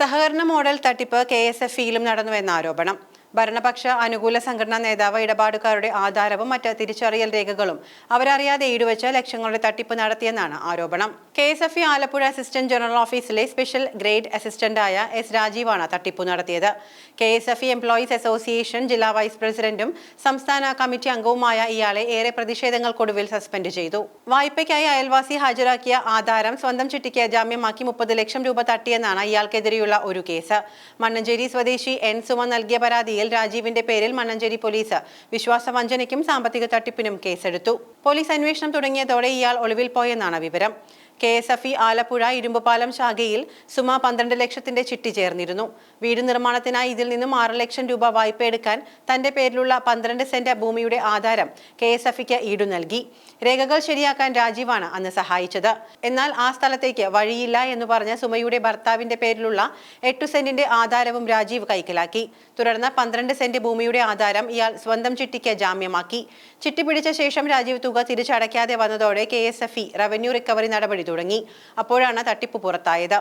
സഹകരണ മോഡൽ തട്ടിപ്പ് K S F ഇയിലും നടന്നുവെന്ന ആരോപണം. ഭരണപക്ഷ അനുകൂല സംഘടനാ നേതാവ് ഇടപാടുകാരുടെ ആധാരവും മറ്റ് തിരിച്ചറിയൽ രേഖകളും അവരറിയാതെ ഈടുവച്ച് ലക്ഷങ്ങളുടെ തട്ടിപ്പ് നടത്തിയെന്നാണ് ആരോപണം. K S F E Alappuzha assistant general ഓഫീസിലെ സ്പെഷ്യൽ ഗ്രേഡ് അസിസ്റ്റന്റായ എസ് രാജീവാണ് തട്ടിപ്പ് നടത്തിയത്. K S F E employees association ജില്ലാ വൈസ് പ്രസിഡന്റും സംസ്ഥാന കമ്മിറ്റി അംഗവുമായ ഇയാളെ ഏറെ പ്രതിഷേധങ്ങൾക്കൊടുവിൽ സസ്പെൻഡ് ചെയ്തു. വായ്പയ്ക്കായി അയൽവാസി ഹാജരാക്കിയ ആധാരം സ്വന്തം ചിട്ടിക്ക് ജാമ്യമാക്കി മുപ്പത് ലക്ഷം രൂപ തട്ടിയെന്നാണ് ഇയാൾക്കെതിരെയുള്ള ഒരു കേസ്. മണ്ണഞ്ചേരി സ്വദേശി എൻ സുമ നൽകിയ പരാതിയിൽ രാജീവിന്റെ പേരിൽ മണ്ണഞ്ചേരി പോലീസ് വിശ്വാസവഞ്ചനയ്ക്കും സാമ്പത്തിക തട്ടിപ്പിനും കേസെടുത്തു. പോലീസ് അന്വേഷണം തുടങ്ങിയതോടെ ഇയാൾ ഒളിവിൽ പോയെന്നാണ് വിവരം. K S F E Alappuzha Irumbupalam ശാഖയിൽ സുമ പന്ത്രണ്ട് ലക്ഷത്തിന്റെ ചിട്ടി ചേർന്നിരുന്നു. വീട് നിർമ്മാണത്തിനായി ഇതിൽ നിന്നും ആറ് ലക്ഷം രൂപ വായ്പ എടുക്കാൻ തന്റെ പേരിലുള്ള പന്ത്രണ്ട് സെന്റ് ഭൂമിയുടെ ആധാരം കെ എസ് എഫ് ഇക്ക് ഈടു നൽകി. രേഖകൾ ശരിയാക്കാൻ രാജീവാണ് അന്ന് സഹായിച്ചത്. എന്നാൽ ആ സ്ഥലത്തേക്ക് വഴിയില്ല എന്ന് പറഞ്ഞ സുമയുടെ ഭർത്താവിന്റെ പേരിലുള്ള എട്ടു സെന്റിന്റെ ആധാരവും രാജീവ് കൈക്കലാക്കി. തുടർന്ന് പന്ത്രണ്ട് സെന്റ് ഭൂമിയുടെ ആധാരം ഇയാൾ സ്വന്തം ചിട്ടിക്ക് ജാമ്യമാക്കി. ചിട്ടി പിടിച്ച ശേഷം രാജീവ് തുക തിരിച്ചടയ്ക്കാതെ വന്നതോടെ കെ റവന്യൂ റിക്കവറി നടപടി തുടങ്ങി. അപ്പോഴാണ് തട്ടിപ്പ് പുറത്തായത്.